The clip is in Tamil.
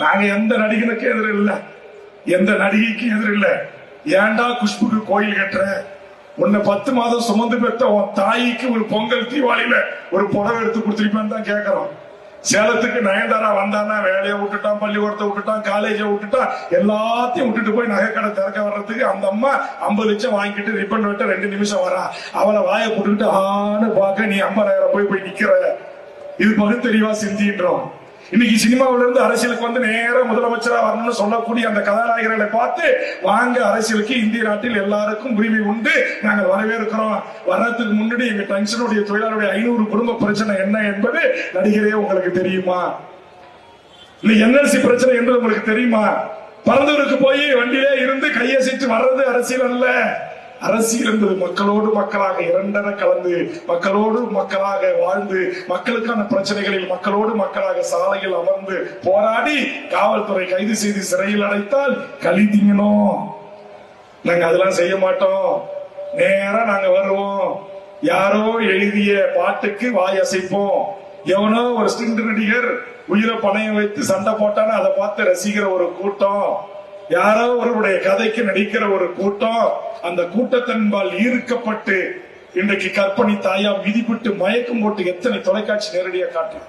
நாங்க எந்த நடிகனுக்கு எதிர் இல்ல. எந்த நடிகைக்கும் எதிர் இல்ல. ஏன்டா குஷ்புக்கு கோயில் கட்டுற? உன்னை பத்து மாதம் சுமந்து பெற்ற உன் தாய்க்கு ஒரு பொங்கல் தீபாவளியில ஒரு புடவை எடுத்து கொடுத்துருப்பான்னு தான் கேக்குறோம். சேலத்துக்கு நயன்தாரா வந்தானா வேலையை விட்டுட்டான் பள்ளிக்கூடத்தை விட்டுட்டான் காலேஜை விட்டுட்டான் எல்லாத்தையும் விட்டுட்டு போய் நகைக்கடை திறக்க வர்றதுக்கு அந்த அம்மா ஐம்பது லட்சம் வாங்கிட்டு ரிப்பன் விட்டு ரெண்டு நிமிஷம் வரா. அவளை வாயை போட்டுக்கிட்டு ஆன்னு பார்க்க நீ ஐம்பதாயிரம் போய் போய் நிக்கிற. இது பகுத்தறிவா சிந்தின்றோம். இன்னைக்கு சினிமாவில இருந்து அரசியலுக்கு வந்து நேரா முதலமைச்சரா வரணும்னு சொல்லக்கூடிய அந்த கதாநாயகர்களை பார்த்து வாங்க அரசியலுக்கு இந்திய நாட்டில் எல்லாருக்கும் உரிமை உண்டு. நாங்கள் வரவேற்கிறோம். வர்றதுக்கு முன்னாடி எங்க டென்ஷனுடைய தொழிலாளருடைய ஐநூறு குடும்ப பிரச்சனை என்ன என்பது நடிகரே உங்களுக்கு தெரியுமா? இல்ல என்எல்சி பிரச்சனை என்று உங்களுக்கு தெரியுமா? பரந்தூருக்கு போய் வண்டியிலே இருந்து கையசைத்து வர்றது அரசியல் அல்ல. அரசியல் என்பது மக்களோடு மக்களாக இரண்டென கலந்து மக்களோடு மக்களாக வாழ்ந்து மக்களுக்கான பிரச்சனைகளில் மக்களோடு மக்களாக சாலையில் அமர்ந்து போராடி காவல்துறை கைது செய்து சிறையில் அடைத்தால் களி திங்கணும். நாங்க அதெல்லாம் செய்ய மாட்டோம். நேரா நாங்க வருவோம். யாரோ எழுதிய பாட்டுக்கு வாய் அசைப்போம். எவனோ ஒரு ஸ்டிண்ட் நடிகர் உயிரை பணையம் வைத்து சண்டை போட்டான்னு அதை பார்த்து ரசிக்கிற ஒரு கூட்டம். யாரோ ஒருவருடைய கதைக்கு நடிக்கிற ஒரு கூட்டம் அந்த கூட்டத்தின்பால் ஈர்க்கப்பட்டு இன்றைக்கு கற்பனை தாயா மிதிப்பட்டு மயக்கம் போட்டு எத்தனை தொலைக்காட்சி நேரடியாக காட்டு